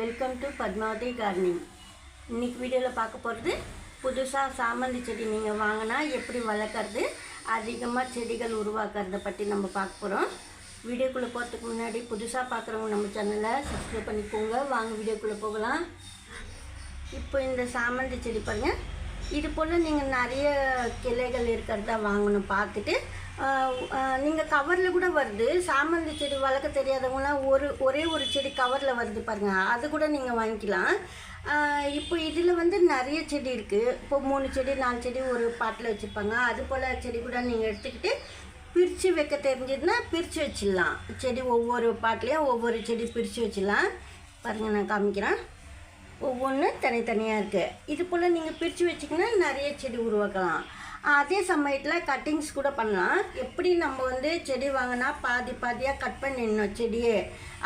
Welcome to Padmavathi gardening இன்னைக்கு வீடியோவில் பார்க்க போகிறது புதுசாக சாமந்தி செடி நீங்கள் வாங்கினா எப்படி வளர்க்குறது அதிகமாக செடிகள் உருவாக்குறத பற்றி நம்ம பார்க்க போகிறோம் வீடியோக்குள்ளே போகிறதுக்கு முன்னாடி புதுசாக பார்க்குறவங்க நம்ம சேனலை சப்ஸ்கிரைப் பண்ணிக்கோங்க. வாங்க வீடியோக்குள்ளே போகலாம். இப்போ இந்த சாமந்தி செடி பாருங்கள் இது போல் நீங்கள் நிறைய கிளைகள் இருக்கிறதா வாங்கணும் பார்த்துட்டு நீங்கள் கவரில் கூட வருது. சாமந்தி செடி வளர்க்க தெரியாதவங்களாம் ஒரு ஒரே ஒரு செடி கவரில் வருது பாருங்கள் அது கூட நீங்கள் வாங்கிக்கலாம். இப்போ இதில் வந்து நிறைய செடி இருக்குது இப்போ மூணு செடி நாலு செடி ஒரு பாட்டில் வச்சுருப்பாங்க. அது போல் செடி கூட நீங்கள் எடுத்துக்கிட்டு பிரித்து வைக்க தெரிஞ்சதுன்னா பிரித்து வச்சிடலாம். செடி ஒவ்வொரு பாட்டிலையும் ஒவ்வொரு செடி பிரித்து வச்சிடலாம். பாருங்கள் நான் காமிக்கிறேன். ஒவ்வொன்றும் தனித்தனியாக இருக்குது இது போல் நீங்கள் பிரித்து வச்சிங்கன்னா நிறைய செடி உருவாக்கலாம். அதே சமயத்தில் கட்டிங்ஸ் கூட பண்ணலாம். எப்படி நம்ம வந்து செடி வாங்கினா பாதி பாதியாக கட் பண்ணிடணும் செடியே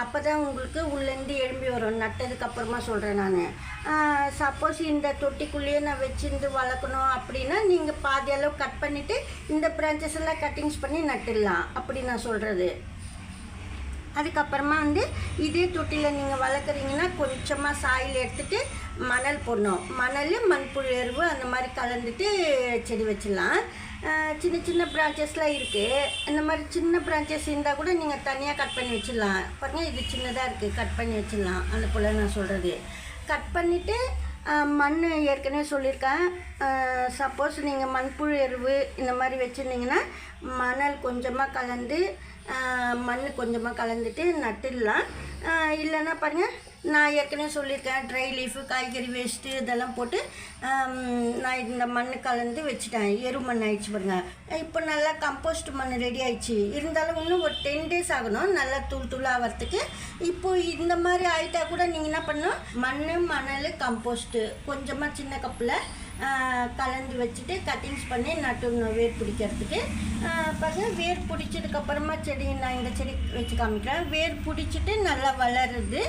அப்போ தான் உங்களுக்கு உள்ளேருந்து எழும்பி வரும். நட்டதுக்கப்புறமா சொல்கிறேன் நான். சப்போஸ் இந்த தொட்டிக்குள்ளேயே நான் வச்சிருந்து வளர்க்கணும் அப்படின்னா நீங்கள் பாதி அளவு கட் பண்ணிவிட்டு இந்த பிரான்ச்சஸ் எல்லாம் கட்டிங்ஸ் பண்ணி நட்டுடலாம். அப்படி நான் சொல்கிறது அதுக்கப்புறமா வந்து இதே தொட்டியில் நீங்கள் வளர்க்குறீங்கன்னா கொஞ்சமாக சாயில் எடுத்துட்டு மணல் போடணும். மணல் மண்புழு எருவு அந்த மாதிரி கலந்துட்டு செடி வச்சிடலாம். சின்ன சின்ன பிரான்ச்சஸ்லாம் இருக்குது இந்த மாதிரி சின்ன பிரான்ச்சஸ் இருந்தால் கூட நீங்கள் தனியாக கட் பண்ணி வச்சிடலாம். பாருங்க இது சின்னதாக இருக்குது கட் பண்ணி வச்சிடலாம். அந்த போல் நான் சொல்கிறது கட் பண்ணிவிட்டு மண் ஏற்கனவே சொல்லியிருக்கேன். சப்போஸ் நீங்கள் மண்புழு எருவு இந்த மாதிரி வச்சுருந்தீங்கன்னா மணல் கொஞ்சமாக கலந்து மண் கொஞ்சமாக கலந்துட்டு நட்டுடலாம். இல்லைன்னா பாருங்கள் நான் ஏற்கனவே சொல்லியிருக்கேன் ட்ரை லீஃபு காய்கறி வேஸ்ட்டு இதெல்லாம் போட்டு நான் இந்த மண் கலந்து வச்சுட்டேன். எரு மண் ஆயிடுச்சு பாருங்கள் இப்போ நல்லா கம்போஸ்ட் மண் ரெடி ஆயிடுச்சு. இருந்தாலும் இன்னும் ஒரு டென் டேஸ் ஆகணும். நல்லா தூள் தூள் ஆகிறதுக்கு இப்போ இந்த மாதிரி ஆகிட்டா கூட நீங்கள் என்ன பண்ணணும்? மண் மணல் கம்போஸ்ட்டு கொஞ்சமாக சின்ன கப்பில் கலந்து வச்சுட்டு கட்டிங்ஸ் பண்ணி நட்டுடணும் வேர் பிடிக்கிறதுக்கு. ஆஹ் வேர் பிடிச்சதுக்கப்புறமா செடி நான் இந்த செடி வச்சு காமிக்கிறேன். வேர் பிடிச்சிட்டு நல்லா வளருது.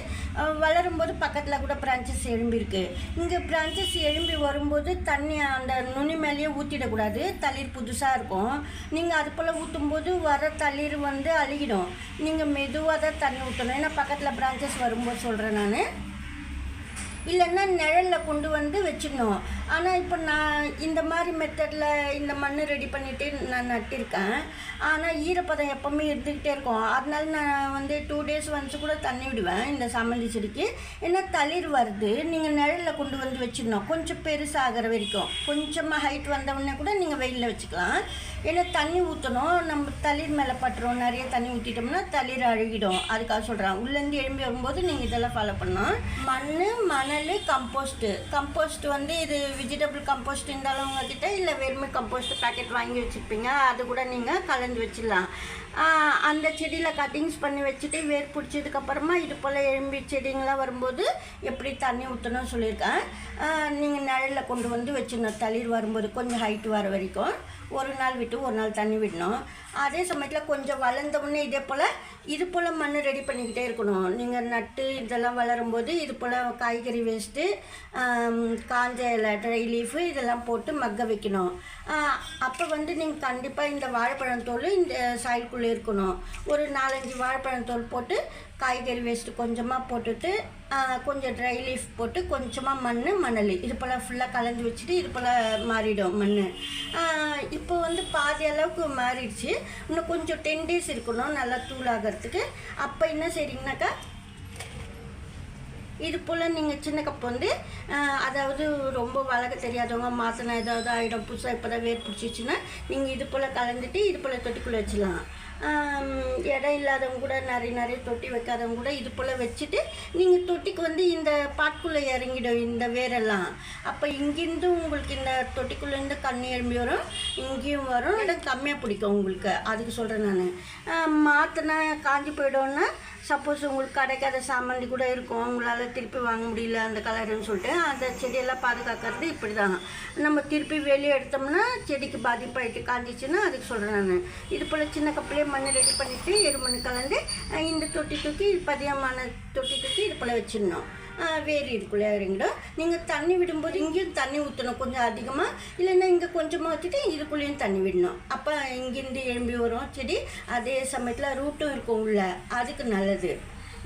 வளரும்போது பக்கத்தில் கூட பிரான்ச்சஸ் எழும்பியிருக்கு இங்கே பிரான்ச்சஸ் எழும்பி வரும்போது தண்ணி அந்த நுனி மேலேயே ஊற்றிடக்கூடாது தளிர் புதுசாக இருக்கும். நீங்கள் அது போல் ஊற்றும்போது வர தளிர் வந்து அழுகிடும். நீங்கள் மெதுவாக தான் தண்ணி ஊற்றணும் ஏன்னா பக்கத்தில் பிரான்ச்சஸ் வரும்போது சொல்கிறேன் நான். இல்லைன்னா நிழலில் கொண்டு வந்து வச்சிடணும். ஆனால் இப்போ நான் இந்த மாதிரி மெத்தடில் இந்த மண் ரெடி பண்ணிவிட்டு நான் நட்டிருக்கேன். ஆனால் ஈரப்பதம் எப்போவுமே இருந்துக்கிட்டே இருக்கும். அதனால நான் வந்து டூ டேஸ் ஒன்ஸ் கூட தண்ணி விடுவேன் இந்த சாமந்தி செடிக்கு. ஏன்னா தளிர் வருது. நீங்கள் நிழலில் கொண்டு வந்து வச்சிடணும். கொஞ்சம் பெருசாகிற வரைக்கும். கொஞ்சமாக ஹைட் வந்தவுடனே கூட நீங்கள் வெயிலில் வச்சுக்கலாம். ஏன்னா தண்ணி ஊற்றணும் நம்ம தளிர் மேலே பட்டுறோம் நிறைய தண்ணி ஊற்றிட்டோம்னா தளிர் அழுகிடும். அதுக்காக சொல்கிறேன் உள்ளேருந்து எழும்பி வரும்போது நீங்கள் இதெல்லாம் ஃபாலோ பண்ணணும் மண் மணல் கம்போஸ்ட்டு கம்போஸ்ட் வந்து இது வெஜிடபிள் கம்போஸ்ட் இருந்தாலும் உங்ககிட்ட இல்லை வெறுமை கம்போஸ்ட் பேக்கெட் வாங்கி வச்சுருப்பீங்க அது கூட நீங்கள் கலந்து வச்சிடலாம் அந்த செடியில் கட்டிங்ஸ் பண்ணி வச்சுட்டு வேர் பிடிச்சதுக்கப்புறமா இது போல் எலும்பி செடிங்களாம் வரும்போது எப்படி தண்ணி ஊற்றணும்னு சொல்லியிருக்கேன். நீங்கள் நிழலில் கொண்டு வந்து வச்சிடணும் தளிர் வரும்போது கொஞ்சம் ஹைட்டு வர வரைக்கும். ஒரு நாள் விட்டு ஒரு நாள் தண்ணி விடணும். அதே சமயத்தில் கொஞ்சம் வளர்ந்தவுடனே இதே போல் இது போல் மண் ரெடி பண்ணிக்கிட்டே இருக்கணும். நீங்கள் நட்டு இதெல்லாம் வளரும்போது இது போல் காய்கறி வேஸ்ட்டு காஞ்ச இலை ட்ரை லீஃபு இதெல்லாம் போட்டு மக்க வைக்கணும். அப்போ வந்து நீங்கள் கண்டிப்பாக இந்த வாழைப்பழத்தோல் இந்த சைடுக்குள்ளே இருக்கணும். ஒரு நாலஞ்சு வாழைப்பழத்தோல் போட்டு காய்கறி வேஸ்ட்டு கொஞ்சமாக போட்டுட்டு கொஞ்சம் ட்ரை லீஃப் போட்டு கொஞ்சமாக மண் மணல். இது போல் ஃபுல்லாக கலந்து வச்சுட்டு இது போல் மாறிடும் மண் இப்போ வந்து பாதி அளவுக்கு மாறிடுச்சு. இன்னும் கொஞ்சம் டென் டேஸ் இருக்கணும் நல்லா தூளாகிறதுக்கு. அப்போ என்ன செய்றீங்கன்னாக்கா இது போல் நீங்கள் சின்ன கப் வந்து அதாவது ரொம்ப வளர்க்க தெரியாதவங்க மாசனா ஏதாவது ஆகிடும் புதுசாக இப்போ தான் வேர் பிடிச்சிச்சின்னா நீங்கள் இது போல் கலந்துட்டு இது போல் தொட்டிக்குள்ளே வச்சிடலாம் இடம் இல்லாதவங்க கூட நிறைய நிறைய தொட்டி வைக்காதவங்க கூட இது போல் வச்சுட்டு நீங்கள் தொட்டிக்கு வந்து இந்த பாட்டுக்குள்ளே இறங்கிடும் இந்த வேரெல்லாம். அப்போ இங்கேருந்து உங்களுக்கு இந்த தொட்டிக்குள்ளேருந்து கண்ணு எழும்பி வரும் இங்கேயும் வரும். இடம் கம்மியாக பிடிக்கும் உங்களுக்கு. அதுக்கு சொல்கிறேன் நான். மாற்றினா காஞ்சி போயிடும்னா சப்போஸ் உங்களுக்கு கிடைக்காத சாமந்தி கூட இருக்கும். உங்களால் திருப்பி வாங்க முடியல அந்த கலருன்னு சொல்லிட்டு அந்த செடியெல்லாம் பாதுகாக்கிறது இப்படி தாங்க நம்ம திருப்பி வெளியே எடுத்தோம்னா செடிக்கு பாதிப்பாயிட்டு காஞ்சிச்சுன்னா அதுக்கு சொல்கிறேன் நான். இது போல் சின்ன கப்பிலே மண் ரெடி பண்ணிவிட்டு எரு மண் கலந்து இந்த தொட்டி தூக்கி பதியமான தொட்டி தூக்கி இது போல் வச்சிடணும். வேர் இருக்குள்ளே இறங்கிடும். நீங்கள் தண்ணி விடும்போது இங்கேயும் தண்ணி ஊற்றணும் கொஞ்சம் அதிகமாக இல்லைன்னா இங்கே கொஞ்சமாக வச்சுட்டு இதுக்குள்ளேயும் தண்ணி விடணும். அப்போ இங்கேருந்து எழும்பி வரும் செடி. அதே சமயத்தில் ரூட்டும் இருக்கும் உள்ள. அதுக்கு நல்லது.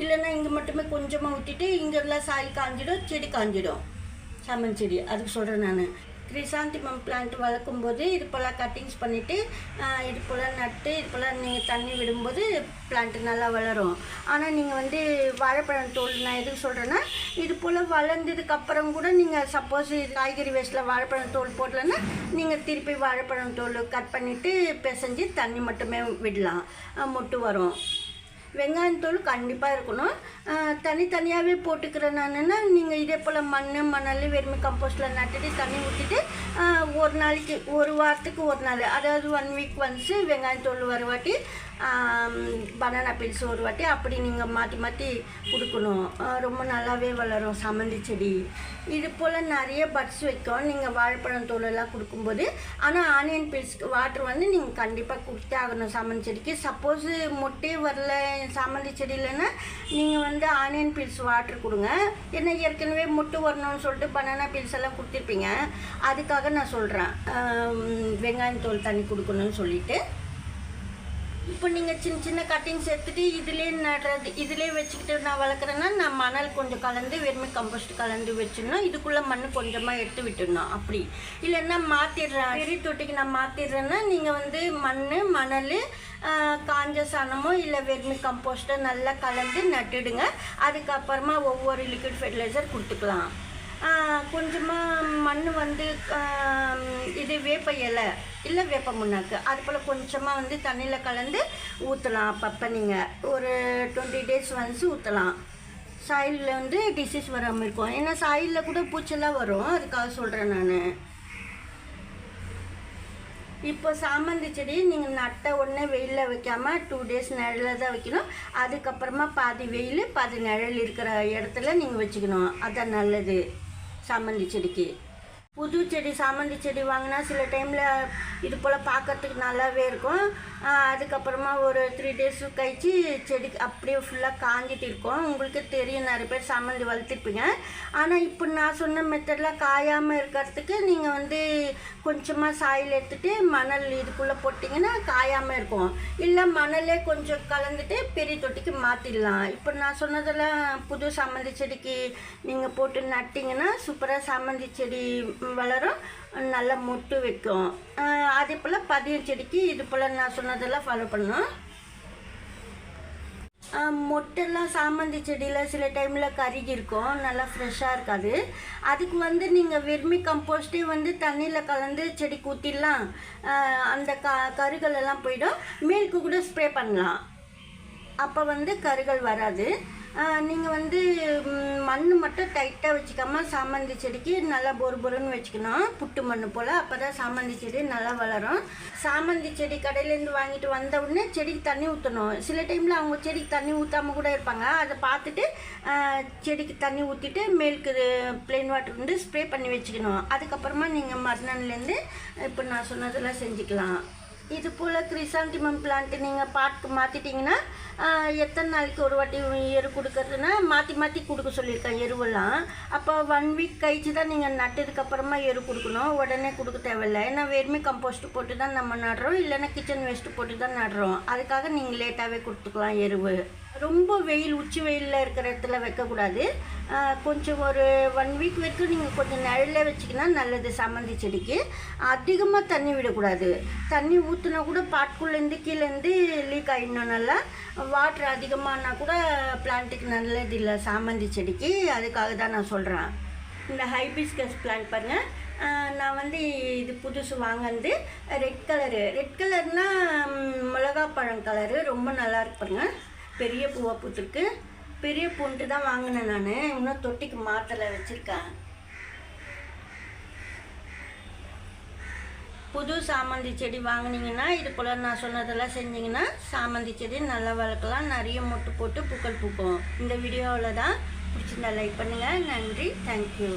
இல்லைன்னா இங்கே மட்டுமே கொஞ்சமாக ஊற்றிட்டு இங்கெல்லாம் சாயில் காஞ்சிடும் செடி காஞ்சிடும். சாமந்தி செடி. அதுக்கு சொல்கிறேன் நான். கிரிசாந்திமம் பிளான்ட் வளர்க்கும் போது இது போல் கட்டிங்ஸ் பண்ணிவிட்டு இது போல் நட்டு இது போல் நீங்கள் தண்ணி விடும்போது பிளான்ட்டு நல்லா வளரும். ஆனால் நீங்கள் வந்து வாழைப்பழம் தோல் நான் எதுக்கு சொல்கிறேன்னா இது போல் வளர்ந்ததுக்கப்புறம் கூட நீங்கள் சப்போஸ் காய்கறி வேஸ்ட்டில் வாழைப்பழம் தோல் போடலன்னா நீங்கள் திருப்பி வாழைப்பழம் தோல் கட் பண்ணிவிட்டு பிசைஞ்சு தண்ணி மட்டுமே விடலாம். முட்டு மொட்டு வரும். வெங்காயத்தூள் கண்டிப்பாக இருக்கணும். தனித்தனியாகவே போட்டுக்கிறேன் நானுன்னா நீங்கள் இதே போல் மண் மணல் வெறுமை கம்போஸ்டில் நட்டுட்டு தண்ணி ஊற்றிட்டு ஒரு நாளைக்கு ஒரு வாரத்துக்கு ஒரு நாள் அதாவது ஒன் வீக் ஒன்ஸு வெங்காயத்தூள் வரவாட்டி பனானா பீல்ஸ் ஒரு வாட்டி அப்படி நீங்கள் மாற்றி மாற்றி கொடுக்கணும். ரொம்ப நல்லாவே வளரும் சம்மந்தி செடி. இது போல் நிறைய பட்ஸ் வைக்கும். நீங்கள் வாழைப்பழம் தோலெல்லாம் கொடுக்கும்போது ஆனால் ஆனியன் பீல்ஸ்க்கு வாட்டர் வந்து நீங்கள் கண்டிப்பாக கொடுத்தே ஆகணும் சம்மந்தி செடிக்கு. சப்போஸ் மொட்டே வரல சம்மந்தி செடியிலன்னா நீங்கள் வந்து ஆனியன் பீல்ஸ் வாட்டர் கொடுங்க. ஏன்னா ஏற்கனவே மொட்டு வரணும்னு சொல்லிட்டு பனானா பீல்ஸ் எல்லாம் கொடுத்துருப்பீங்க. அதுக்காக நான் சொல்கிறேன் வெங்காயம் தோல் தண்ணி கொடுக்கணும்னு சொல்லிட்டு. இப்போ நீங்கள் சின்ன சின்ன கட்டிங்ஸ் சேர்த்துட்டு இதுலேயே நடுறது இதுலேயே வச்சுக்கிட்டு நான் வளர்க்குறேன்னா நான் மணல் கொஞ்சம் கலந்து வெறுமை கம்போஸ்ட் கலந்து வச்சிடணும். இதுக்குள்ளே மண் கொஞ்சமாக எடுத்து விட்டுடணும். அப்படி. இல்லைன்னா மாற்றிடுறேன் பெரிய தொட்டிக்கு நான் மாற்றிடுறேன்னா நீங்கள் வந்து மண் மணல் காஞ்ச சாணமோ இல்லை வெறுமை கம்போஸ்ட்டோ நல்லா கலந்து நட்டுடுங்க. அதுக்கப்புறமா ஒவ்வொரு லிக்விட் ஃபெர்டிலைசர் கொடுத்துக்கலாம். கொஞ்சமாக மண் வந்து இது வேப்ப இலை இல்லை வேப்ப முன்னாக்கு. அது போல் கொஞ்சமாக வந்து தண்ணியில் கலந்து ஊற்றலாம் அப்பப்போ நீங்கள் ஒரு டுவெண்ட்டி டேஸ் ஒன்ஸ் ஊற்றலாம் சாயிலில் வந்து டிசீஸ் வராமல் இருக்கும். ஏன்னா சாயிலில் கூட பூச்செல்லாம் வரும். அதுக்காக சொல்கிறேன் நான். இப்போ சாமந்தி செடி நீங்கள் நட்ட உடனே வெயிலில் வைக்காமல் டூ டேஸ் நிழலில் தான் வைக்கணும். அதுக்கப்புறமா பாதி வெயில் பாதி நிழல் இருக்கிற இடத்துல நீங்கள் வச்சுக்கணும். அதான் நல்லது. சாமந்தி செடிக்கு. புது செடி சாமந்தி செடி வாங்கினா சில டைமில் இது போல் பார்க்கறதுக்கு நல்லாவே இருக்கும். அதுக்கப்புறமா ஒரு த்ரீ டேஸ் கழிச்சு செடி அப்படியே ஃபுல்லாக காஞ்சிட்டு இருக்கும். உங்களுக்கு தெரியும் நிறைய பேர் சம்மந்தி வளர்த்துருப்பீங்க. ஆனால் இப்போ நான் சொன்ன மெத்தடில் காயாமல் இருக்கிறதுக்கு நீங்கள் வந்து கொஞ்சமாக சாயில் எடுத்துகிட்டு மணல் இதுக்குள்ளே போட்டிங்கன்னா காயாமல் இருக்கும். இல்லை மணலே கொஞ்சம் கலந்துட்டு பெரிய தொட்டிக்கு மாற்றிடலாம் இப்போ நான் சொன்னதெல்லாம் புது சம்மந்தி செடிக்கு நீங்கள் போட்டு நட்டிங்கன்னா சூப்பராக சம்மந்தி செடி வளரும். நல்லா மொட்டு வைக்கும். அதே போல் பதியம் செடிக்கு இது போல் நான் சொன்னதெல்லாம் ஃபாலோ பண்ணணும். மொட்டெல்லாம் சாமந்தி செடியில் சில டைமில் கருகி இருக்கும். நல்லா ஃப்ரெஷ்ஷாக இருக்காது. அதுக்கு வந்து நீங்கள் வெர்மி கம்போஸ்ட்டே வந்து தண்ணியில் கலந்து செடி ஊற்றிடலாம் அந்த க கருகள் எல்லாம் போயிடும். மேலுக்கு கூட ஸ்ப்ரே பண்ணலாம். அப்போ வந்து கருகள் வராது. நீங்கள் வந்து மண் மட்டும் டைட்டாக வச்சுக்காமல் சாமந்தி செடிக்கு நல்லா பொறு பொறுன்னு வச்சுக்கணும். புட்டு மண் போல். அப்போ தான் சாமந்தி செடி நல்லா வளரும். சாமந்தி செடி கடையிலேருந்து வாங்கிட்டு வந்த உடனே செடிக்கு தண்ணி ஊற்றணும் சில டைமில் அவங்க செடிக்கு தண்ணி ஊற்றாம கூட இருப்பாங்க. அதை பார்த்துட்டு செடிக்கு தண்ணி ஊற்றிட்டு மேலுக்கு பிளெயின் வாட்டர் வந்து ஸ்ப்ரே பண்ணி வச்சுக்கணும். அதுக்கப்புறமா நீங்கள் மறுநாள்லேருந்து இப்போ நான் சொன்னதெல்லாம் செஞ்சுக்கலாம். இது போல் கிரிசாண்டிமம் பிளான்ட்டு நீங்கள் பாட்டுக்கு மாற்றிட்டீங்கன்னா எத்தனை நாளைக்கு ஒரு வாட்டி எரு கொடுக்கறதுன்னா மாற்றி மாற்றி கொடுக்க சொல்லியிருக்கேன் எருவெல்லாம். அப்போ ஒன் வீக் கழிச்சு தான் நீங்கள் நட்டதுக்கப்புறமா எரு கொடுக்கணும். உடனே கொடுக்க தேவையில்லை. ஏன்னா வெறுமை கம்போஸ்ட் போட்டு தான் நம்ம நடுறோம். இல்லைன்னா கிச்சன் வேஸ்ட்டு போட்டு தான் நடுறோம். அதுக்காக நீங்கள் லேட்டாகவே கொடுத்துக்கலாம் எருவு. ரொம்ப வெயில் உச்சி வெயிலில் இருக்கிற இடத்துல வைக்கக்கூடாது. கொஞ்சம் ஒரு ஒன் வீக் வரைக்கும் நீங்கள் கொஞ்சம் நிழல்ல வச்சிங்கன்னா நல்லது சாமந்தி செடிக்கு. அதிகமாக தண்ணி விடக்கூடாது. தண்ணி ஊற்றினா கூட பாட்குள்ளேருந்து கீழேருந்து லீக் ஆகிடணும் நல்லா வாட்டர் அதிகமானால் கூட பிளான்ட்டுக்கு நல்லது இல்லை சாமந்தி செடிக்கு. அதுக்காக தான் நான் சொல்கிறேன் இந்த ஹைபிஸ்கஸ் பிளான்ட் பாருங்கள் நான் வந்து இது புதுசு வாங்கினது. ரெட் கலரு ரெட் கலர்னால் மிளகா பழம் கலரு ரொம்ப நல்லா இருப்பாங்க பெரிய பூவை பூத்துருக்கு. பெரிய பூன்ட்டு தான் வாங்கினேன் நான். இன்னும் தொட்டிக்கு மாத்தலை வச்சுருக்கேன். புது சாமந்தி செடி வாங்கினீங்கன்னா இது போல் நான் சொன்னதெல்லாம் செஞ்சிங்கன்னா சாமந்தி செடி நல்லா வளர்க்கலாம். நிறைய மொட்டு போட்டு பூக்கள் பூக்கும். இந்த வீடியோவில் தான் பிடிச்சிருந்தா லைக் பண்ணுங்கள் நன்றி. தேங்க்யூ